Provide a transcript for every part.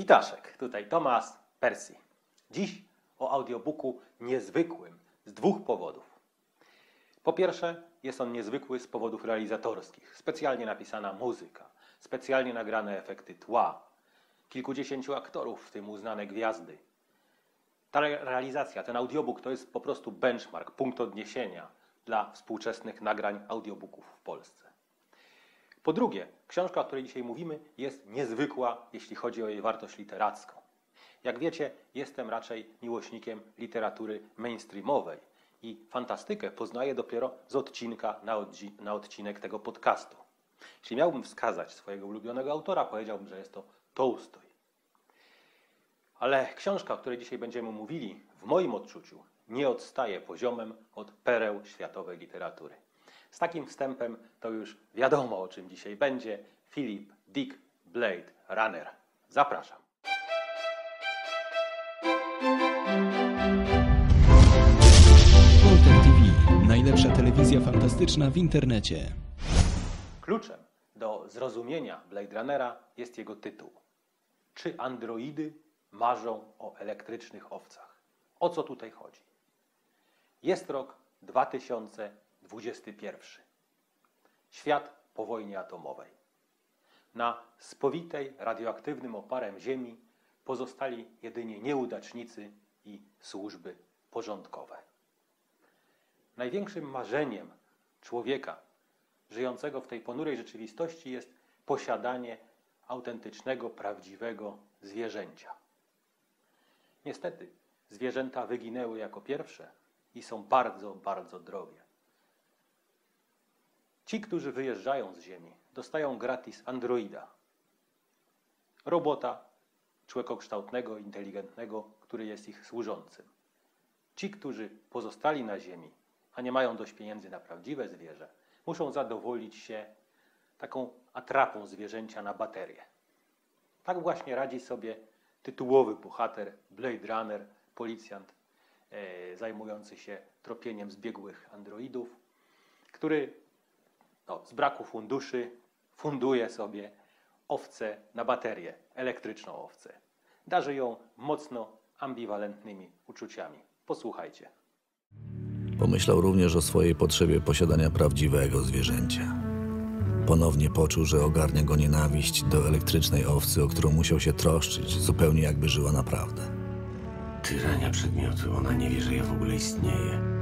Witaszek, tutaj Tomasz Persji. Dziś o audiobooku niezwykłym z dwóch powodów. Po pierwsze, jest on niezwykły z powodów realizatorskich. Specjalnie napisana muzyka, specjalnie nagrane efekty tła, kilkudziesięciu aktorów, w tym uznane gwiazdy. Ta re- realizacja, ten audiobook to jest po prostu benchmark, punkt odniesienia dla współczesnych nagrań audiobooków w Polsce. Po drugie, książka, o której dzisiaj mówimy, jest niezwykła, jeśli chodzi o jej wartość literacką. Jak wiecie, jestem raczej miłośnikiem literatury mainstreamowej i fantastykę poznaję dopiero z odcinka na, odci- na odcinek tego podcastu. Jeśli miałbym wskazać swojego ulubionego autora, powiedziałbym, że jest to Tolstoj. Ale książka, o której dzisiaj będziemy mówili, w moim odczuciu nie odstaje poziomem od pereł światowej literatury. Z takim wstępem to już wiadomo, o czym dzisiaj będzie. Philip Dick Blade Runner. Zapraszam. Polter TV. Najlepsza telewizja fantastyczna w internecie. Kluczem do zrozumienia Blade Runnera jest jego tytuł. Czy androidy marzą o elektrycznych owcach? O co tutaj chodzi? Jest rok 2021. Świat po wojnie atomowej. Na spowitej radioaktywnym oparem Ziemi pozostali jedynie nieudacznicy i służby porządkowe. Największym marzeniem człowieka żyjącego w tej ponurej rzeczywistości jest posiadanie autentycznego, prawdziwego zwierzęcia. Niestety, zwierzęta wyginęły jako pierwsze i są bardzo, bardzo drogie. Ci, którzy wyjeżdżają z Ziemi, dostają gratis androida. Robota człowiekokształtnego, inteligentnego, który jest ich służącym. Ci, którzy pozostali na Ziemi, a nie mają dość pieniędzy na prawdziwe zwierzę, muszą zadowolić się taką atrapą zwierzęcia na baterię. Tak właśnie radzi sobie tytułowy bohater Blade Runner, policjant e, zajmujący się tropieniem zbiegłych androidów, który no, z braku funduszy funduje sobie owcę na baterię, elektryczną owcę. Darzy ją mocno ambiwalentnymi uczuciami. Posłuchajcie. Pomyślał również o swojej potrzebie posiadania prawdziwego zwierzęcia. Ponownie poczuł, że ogarnia go nienawiść do elektrycznej owcy, o którą musiał się troszczyć, zupełnie jakby żyła naprawdę. Tyrania przedmiotu, ona nie wie, że ja w ogóle istnieję.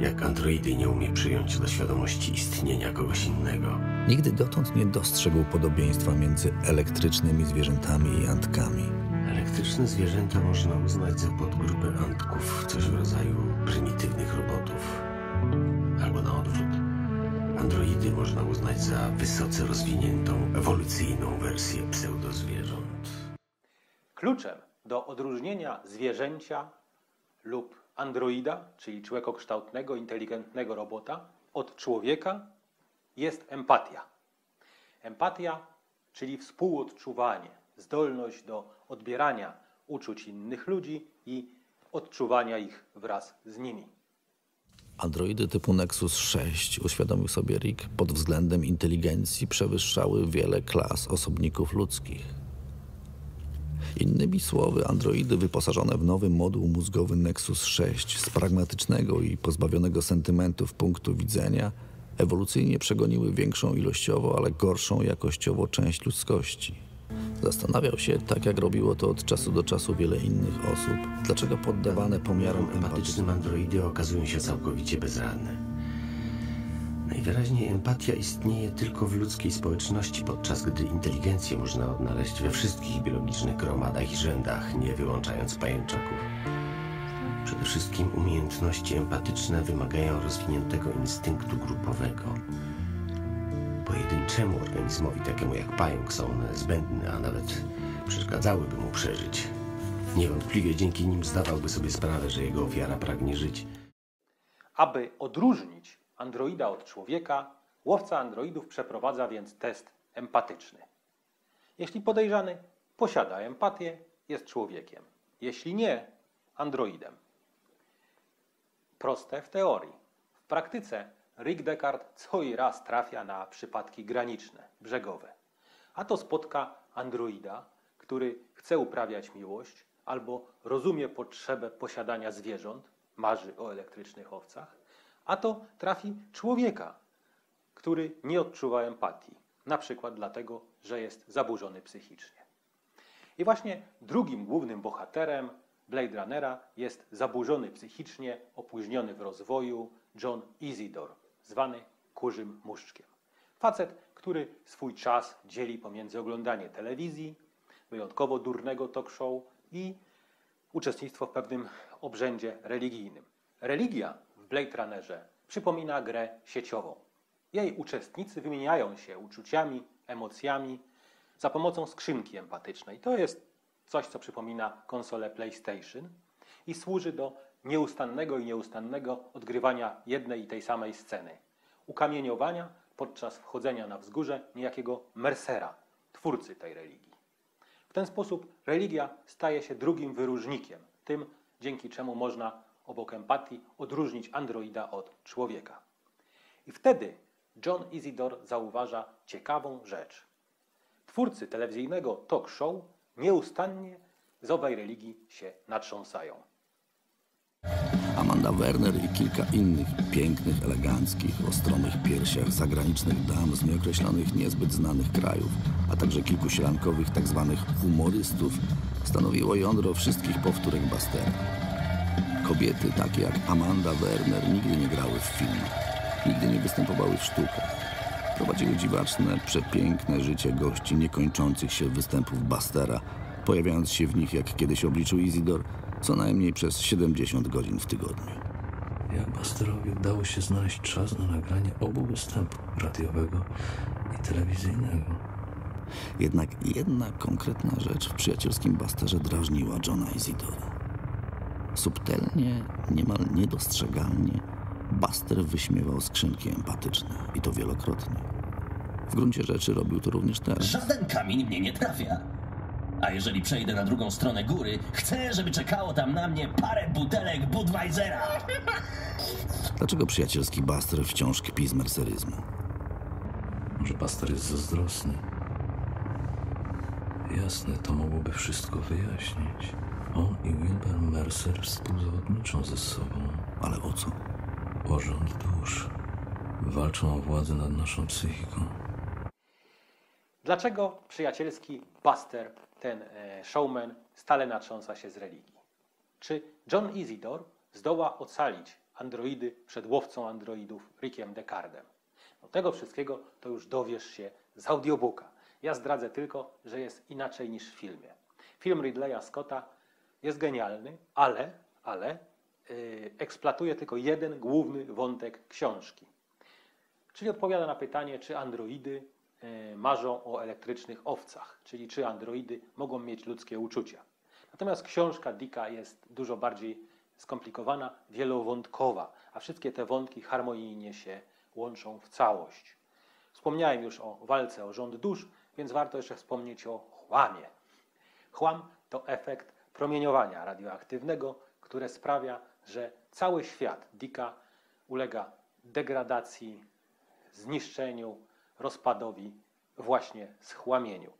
Jak androidy nie umie przyjąć do świadomości istnienia kogoś innego. Nigdy dotąd nie dostrzegł podobieństwa między elektrycznymi zwierzętami i antkami. Elektryczne zwierzęta można uznać za podgrupę antków, coś w rodzaju prymitywnych robotów. Albo na odwrót. Androidy można uznać za wysoce rozwiniętą, ewolucyjną wersję pseudozwierząt. Kluczem do odróżnienia zwierzęcia lub androida, czyli człowiekokształtnego, inteligentnego robota, od człowieka jest empatia. Empatia, czyli współodczuwanie, zdolność do odbierania uczuć innych ludzi i odczuwania ich wraz z nimi. Androidy typu Nexus 6, uświadomił sobie Rick, pod względem inteligencji przewyższały wiele klas osobników ludzkich. Innymi słowy, androidy wyposażone w nowy moduł mózgowy Nexus 6 z pragmatycznego i pozbawionego sentymentów punktu widzenia ewolucyjnie przegoniły większą ilościowo, ale gorszą jakościowo część ludzkości. Zastanawiał się, tak jak robiło to od czasu do czasu wiele innych osób, dlaczego poddawane pomiarom Empatycznym androidy okazują się całkowicie bezradne. Najwyraźniej empatia istnieje tylko w ludzkiej społeczności, podczas gdy inteligencję można odnaleźć we wszystkich biologicznych gromadach i rzędach, nie wyłączając pajęczaków. Przede wszystkim umiejętności empatyczne wymagają rozwiniętego instynktu grupowego. Pojedynczemu organizmowi takiemu jak pająk są one zbędne, a nawet przeszkadzałyby mu przeżyć. Niewątpliwie dzięki nim zdawałby sobie sprawę, że jego ofiara pragnie żyć. Aby odróżnić androida od człowieka, łowca androidów przeprowadza więc test empatyczny. Jeśli podejrzany posiada empatię, jest człowiekiem. Jeśli nie, androidem. Proste w teorii. W praktyce Rick Deckard co i raz trafia na przypadki graniczne, brzegowe. A to spotka androida, który chce uprawiać miłość albo rozumie potrzebę posiadania zwierząt, marzy o elektrycznych owcach, a to trafi człowieka, który nie odczuwa empatii, na przykład dlatego, że jest zaburzony psychicznie. I właśnie drugim głównym bohaterem Blade Runnera jest zaburzony psychicznie, opóźniony w rozwoju John Isidore, zwany kurzym muszczkiem. Facet, który swój czas dzieli pomiędzy oglądanie telewizji, wyjątkowo durnego talk show i uczestnictwo w pewnym obrzędzie religijnym. Religia Blade Runnerze przypomina grę sieciową. Jej uczestnicy wymieniają się uczuciami, emocjami za pomocą skrzynki empatycznej. To jest coś, co przypomina konsolę PlayStation i służy do nieustannego i nieustannego odgrywania jednej i tej samej sceny. Ukamieniowania podczas wchodzenia na wzgórze niejakiego Mercera, twórcy tej religii. W ten sposób religia staje się drugim wyróżnikiem, tym dzięki czemu można obok empatii odróżnić androida od człowieka. I wtedy John Isidore zauważa ciekawą rzecz. Twórcy telewizyjnego talk show nieustannie z owej religii się natrząsają. Amanda Werner i kilka innych pięknych, eleganckich, o stromych piersiach zagranicznych dam z nieokreślonych, niezbyt znanych krajów, a także kilku sielankowych tzw. humorystów stanowiło jądro wszystkich powtórek Bastera. Kobiety takie jak Amanda Werner nigdy nie grały w filmach, nigdy nie występowały w sztukach. Prowadziły dziwaczne, przepiękne życie gości niekończących się występów Bastera, pojawiając się w nich, jak kiedyś obliczył Isidor, co najmniej przez 70 godzin w tygodniu. Jak Basterowi udało się znaleźć czas na nagranie obu występów radiowego i telewizyjnego. Jednak jedna konkretna rzecz w przyjacielskim Basterze drażniła Johna Isidora. Subtelnie, niemal niedostrzegalnie, Buster wyśmiewał skrzynki empatyczne i to wielokrotnie. W gruncie rzeczy robił to również teraz. Żaden kamień mnie nie trafia. A jeżeli przejdę na drugą stronę góry, chcę, żeby czekało tam na mnie parę butelek Budweisera. Dlaczego przyjacielski Buster wciąż kpi z merceryzmu? Może Baster jest zazdrosny. Jasne, to mogłoby wszystko wyjaśnić. Mercer współzawodniczą ze sobą. Ale o co? O rząd dusz. Walczą o władzę nad naszą psychiką. Dlaczego przyjacielski Buster, ten e, showman, stale natrząsa się z religii? Czy John Isidore zdoła ocalić androidy przed łowcą androidów Rickiem Descardem? No tego wszystkiego to już dowiesz się z audiobooka. Ja zdradzę tylko, że jest inaczej niż w filmie. Film Ridleya Scotta jest genialny, ale, ale yy, eksploatuje tylko jeden główny wątek książki. Czyli odpowiada na pytanie, czy androidy yy, marzą o elektrycznych owcach, czyli czy androidy mogą mieć ludzkie uczucia. Natomiast książka Dicka jest dużo bardziej skomplikowana, wielowątkowa, a wszystkie te wątki harmonijnie się łączą w całość. Wspomniałem już o walce o rząd dusz, więc warto jeszcze wspomnieć o chłamie. Chłam to efekt promieniowania radioaktywnego, które sprawia, że cały świat Dicka ulega degradacji, zniszczeniu, rozpadowi, właśnie schłamieniu.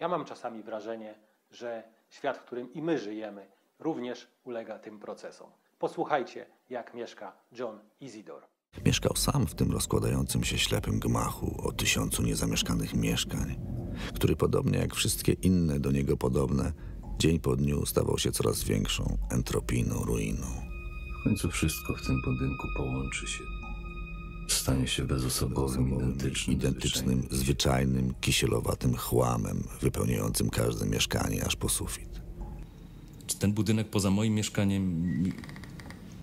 Ja mam czasami wrażenie, że świat, w którym i my żyjemy, również ulega tym procesom. Posłuchajcie, jak mieszka John Isidore. Mieszkał sam w tym rozkładającym się ślepym gmachu o tysiącu niezamieszkanych mieszkań, który podobnie jak wszystkie inne do niego podobne, dzień po dniu stawał się coraz większą entropijną ruiną. W końcu wszystko w tym budynku połączy się. Stanie się bezosobowym, identycznym, identycznym, zwyczajnym. zwyczajnym, kisielowatym chłamem, wypełniającym każde mieszkanie aż po sufit. Czy ten budynek poza moim mieszkaniem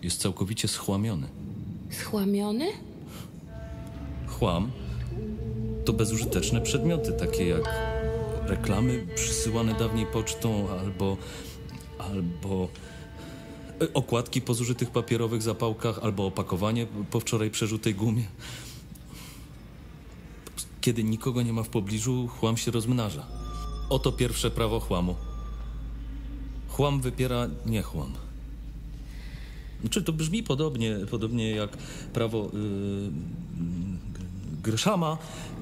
jest całkowicie schłamiony? Schłamiony? Chłam to bezużyteczne przedmioty, takie jak reklamy przysyłane dawniej pocztą albo, albo e, okładki po zużytych papierowych zapałkach, albo opakowanie po wczoraj przerzutej gumie. Kiedy nikogo nie ma w pobliżu, chłam się rozmnaża. Oto pierwsze prawo chłamu. Chłam wypiera niechłam. Czy to brzmi podobnie, podobnie jak prawo yy,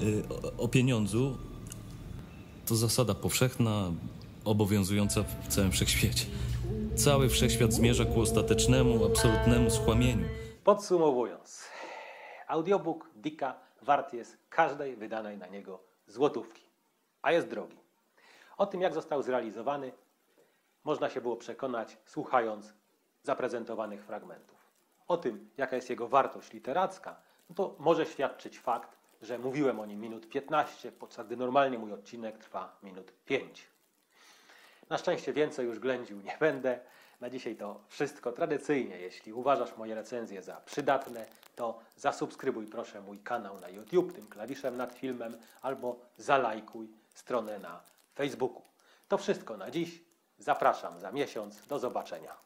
yy, o pieniądzu? To zasada powszechna, obowiązująca w całym wszechświecie. Cały wszechświat zmierza ku ostatecznemu, absolutnemu skłamieniu. Podsumowując, audiobook Dicka wart jest każdej wydanej na niego złotówki, a jest drogi. O tym, jak został zrealizowany, można się było przekonać słuchając zaprezentowanych fragmentów. O tym, jaka jest jego wartość literacka, no to może świadczyć fakt, że mówiłem o nim minut 15, podczas gdy normalnie mój odcinek trwa minut 5. Na szczęście więcej już ględził nie będę. Na dzisiaj to wszystko tradycyjnie. Jeśli uważasz moje recenzje za przydatne, to zasubskrybuj proszę mój kanał na YouTube tym klawiszem nad filmem albo zalajkuj stronę na Facebooku. To wszystko na dziś. Zapraszam za miesiąc. Do zobaczenia.